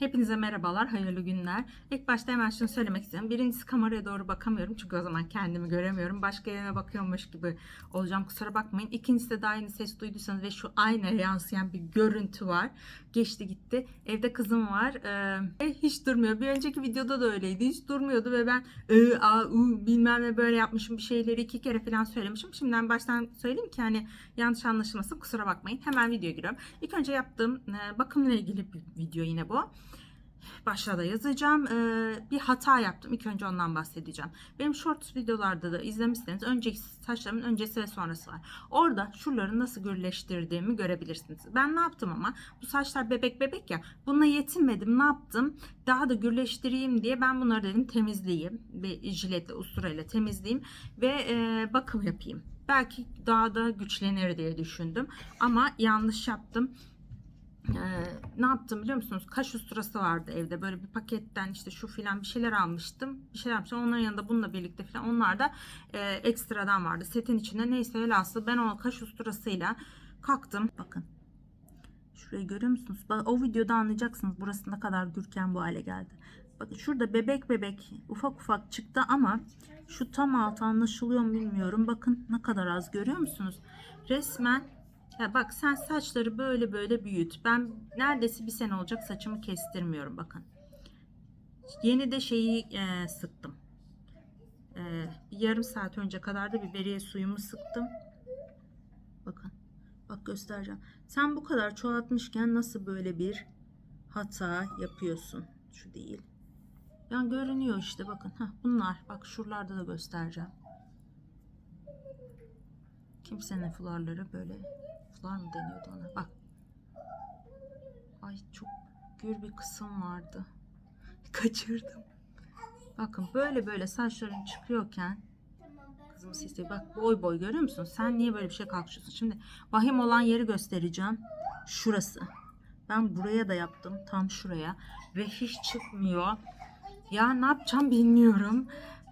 Hepinize merhabalar, hayırlı günler. İlk başta hemen şunu söylemek istiyorum. Birincisi kameraya doğru bakamıyorum çünkü o zaman kendimi göremiyorum. Başka yerine bakıyormuş gibi olacağım kusura bakmayın. İkincisi de daha yeni ses duyduysanız ve şu aynaya yansıyan bir görüntü var. Geçti gitti. Evde kızım var. Ee, hiç durmuyor. Bir önceki videoda da öyleydi. Hiç durmuyordu ve ben ı, a, u, bilmem ne böyle yapmışım bir şeyleri iki kere falan söylemişim. Şimdiden baştan söyleyeyim ki hani yanlış anlaşılmasın kusura bakmayın. Hemen videoya giriyorum. İlk önce yaptığım e, bakımla ilgili bir video yine bu başlığa yazacağım. Ee, bir hata yaptım. İlk önce ondan bahsedeceğim. Benim short videolarda da izlemişseniz önceki saçlarımın öncesi ve sonrası var. Orada şuraları nasıl gürleştirdiğimi görebilirsiniz. Ben ne yaptım ama bu saçlar bebek bebek ya. Bununla yetinmedim. Ne yaptım? Daha da gürleştireyim diye ben bunları dedim temizleyeyim. Bir jiletle, usturayla temizleyeyim ve e, bakım yapayım. Belki daha da güçlenir diye düşündüm. Ama yanlış yaptım. Ee, ne yaptım biliyor musunuz? Kaş usturası vardı evde. Böyle bir paketten işte şu filan bir şeyler almıştım. Bir şeyler almıştım. Onların yanında bununla birlikte filan. Onlar da e, ekstradan vardı. Setin içinde neyse velhasıl ben o kaş usturasıyla kalktım. Bakın. Şurayı görüyor musunuz? Bak, o videoda anlayacaksınız burası ne kadar gürken bu hale geldi. Bakın şurada bebek bebek ufak ufak çıktı ama şu tam altı anlaşılıyor mu bilmiyorum. Bakın ne kadar az görüyor musunuz? Resmen ya bak sen saçları böyle böyle büyüt. Ben neredeyse bir sene olacak saçımı kestirmiyorum bakın. Yeni de şeyi e, sıktım. E, bir yarım saat önce kadar da biberiye suyumu sıktım. Bakın. Bak göstereceğim. Sen bu kadar çoğaltmışken nasıl böyle bir hata yapıyorsun? Şu değil. Yani görünüyor işte bakın. Heh, bunlar. Bak şuralarda da göstereceğim. Kimsenin fularları böyle fular mı deniyordu ona? Bak. Ay çok gür bir kısım vardı. Kaçırdım. Bakın böyle böyle saçların çıkıyorken kızım sesi bak boy boy görüyor musun? Sen niye böyle bir şey kalkışıyorsun? Şimdi vahim olan yeri göstereceğim. Şurası. Ben buraya da yaptım. Tam şuraya. Ve hiç çıkmıyor. Ya ne yapacağım bilmiyorum.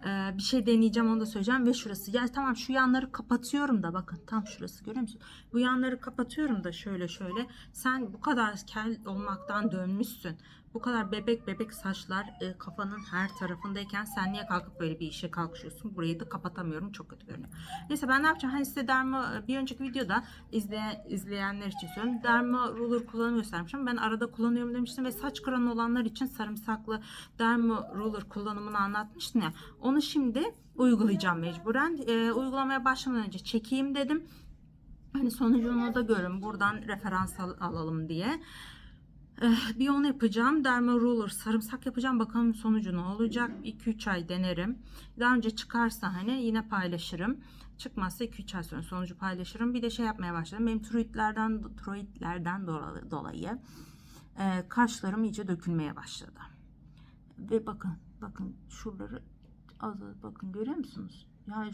Ee, bir şey deneyeceğim onu da söyleyeceğim ve şurası. Ya tamam şu yanları kapatıyorum da bakın tam şurası görüyor musun? Bu yanları kapatıyorum da şöyle şöyle. Sen bu kadar kel olmaktan dönmüşsün. Bu kadar bebek bebek saçlar e, kafanın her tarafındayken sen niye kalkıp böyle bir işe kalkışıyorsun? Burayı da kapatamıyorum. Çok kötü görünüyor. Neyse ben ne yapacağım? Hani size derma bir önceki videoda izleyen, izleyenler için söylüyorum. Derma ruler kullanımı göstermişim. Ben arada kullanıyorum demiştim ve saç kıranı olanlar için sarımsaklı derma ruler kullanımını anlatmıştım ya. Onu şimdi uygulayacağım mecburen. E, uygulamaya başlamadan önce çekeyim dedim. Hani sonucunu da görün. Buradan referans al- alalım diye. Eh, bir onu yapacağım. Derma Ruler sarımsak yapacağım. Bakalım sonucu ne olacak. 2-3 ay denerim. Daha önce çıkarsa hani yine paylaşırım. Çıkmazsa 2-3 ay sonra sonucu paylaşırım. Bir de şey yapmaya başladım. Benim tiroidlerden, tiroidlerden dolayı, eh, kaşlarım iyice dökülmeye başladı. Ve bakın bakın şuraları az bakın görüyor musunuz? Yani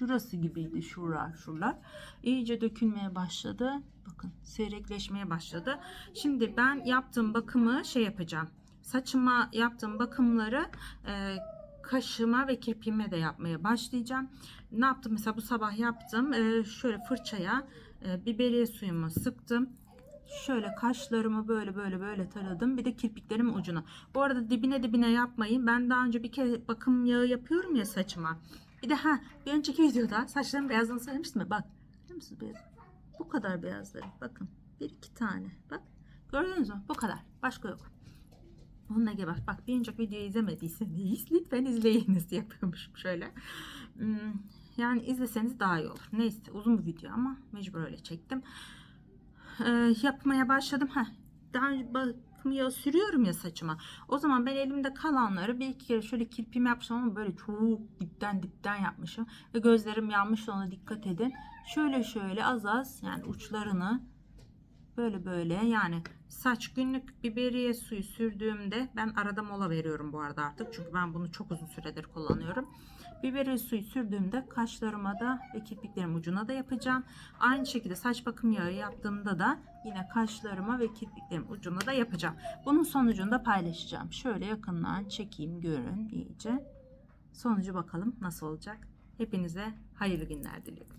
şurası gibiydi şuralar şuralar. İyice dökülmeye başladı. Bakın seyrekleşmeye başladı. Şimdi ben yaptığım bakımı şey yapacağım. Saçıma yaptığım bakımları e, kaşıma ve kirpiğime de yapmaya başlayacağım. Ne yaptım? Mesela bu sabah yaptım. E, şöyle fırçaya e, biberiye suyumu sıktım. Şöyle kaşlarımı böyle böyle böyle taradım. Bir de kirpiklerimin ucuna. Bu arada dibine dibine yapmayın. Ben daha önce bir kere bakım yağı yapıyorum ya saçıma. Bir de ha bir önceki videoda saçlarım beyazını söylemiştim ya. Bak görüyor musunuz beyaz? Bu kadar beyazları. Bakın bir iki tane. Bak gördünüz mü? Bu kadar. Başka yok. Bununla ilgili bak. Bak bir önceki videoyu izlemediyseniz lütfen izleyiniz yapıyormuşum şöyle. Hmm, Yani izleseniz daha iyi olur. Neyse uzun bir video ama mecbur öyle çektim. Ee, yapmaya başladım. Heh, daha önce yağı sürüyorum ya saçıma. O zaman ben elimde kalanları bir iki kere şöyle kirpimi yapmışım ama böyle çok dipten dipten yapmışım. Ve gözlerim yanmış ona dikkat edin. Şöyle şöyle az az yani uçlarını böyle böyle yani saç günlük biberiye suyu sürdüğümde ben arada mola veriyorum bu arada artık. Çünkü ben bunu çok uzun süredir kullanıyorum. Biberiye suyu sürdüğümde kaşlarıma da ve kirpiklerim ucuna da yapacağım. Aynı şekilde saç bakım yağı yaptığımda da yine kaşlarıma ve kirpiklerim ucuna da yapacağım. Bunun sonucunu da paylaşacağım. Şöyle yakından çekeyim görün iyice. Sonucu bakalım nasıl olacak. Hepinize hayırlı günler diliyorum.